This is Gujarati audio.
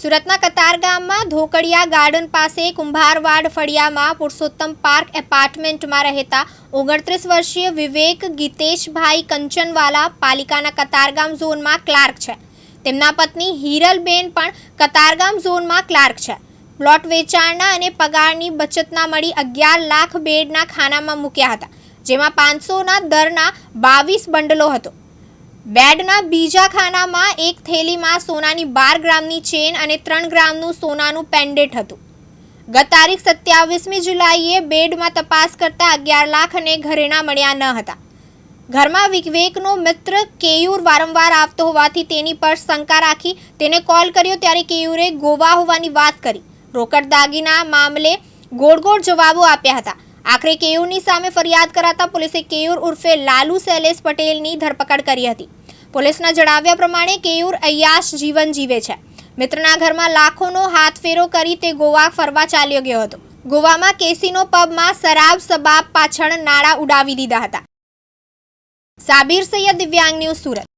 સુરતના કતારગામમાં ધોકડિયા ગાર્ડન પાસે કુંભારવાડ ફળિયામાં પુરુષોત્તમ પાર્ક એપાર્ટમેન્ટમાં રહેતા ઓગણત્રીસ વર્ષીય વિવેક ગીતેશભાઈ કંચનવાલા પાલિકાના કતારગામ ઝોનમાં ક્લાર્ક છે. તેમના પત્ની હિરલબેન પણ કતારગામ ઝોનમાં ક્લાર્ક છે. પ્લોટ વેચાણના અને પગારની બચતના મળી અગિયાર લાખ બેડના ખાનામાં મૂક્યા હતા, જેમાં પાંચસોના દરના બાવીસ બંડલો હતો. બેડના બીજા ખાનામાં એક થેલીમાં સોનાની બાર ગ્રામની ચેન અને ત્રણ ગ્રામનું સોનાનું પેન્ડેટ હતું. ગત તારીખ સત્યાવીસમી જુલાઈએ બેડમાં તપાસ કરતા અગિયાર લાખ અને ઘરેણા મળ્યા ન હતા. ઘરમાં વિવેકનો મિત્ર કેયુર વારંવાર આવતો હોવાથી તેની પર શંકા રાખી તેને કોલ કર્યો ત્યારે કેયુરે ગોવા હોવાની વાત કરી. રોકડ દાગીના મામલે ગોળ ગોળ જવાબો આપ્યા હતા. આખરે કેયુરની સામે ફરિયાદ કરાતા પોલીસે કેયુર ઉર્ફે લાલુ શૈલેષ પટેલની ધરપકડ કરી હતી. પોલીસના જણાવ્યા પ્રમાણે કેયુર અયાશ જીવન જીવે છે. મિત્રના ઘરમાં લાખોનો હાથફેરો કરી તે ગોવા ફરવા ચાલ્યો ગયો હતો. ગોવામાં કેસીનો પબમાં શરાબ સબાબ પાછળ નાણાં ઉડાવી દીધા હતા. સાબિર સૈયદ દિવ્યાંગ ન્યૂઝ સુરત.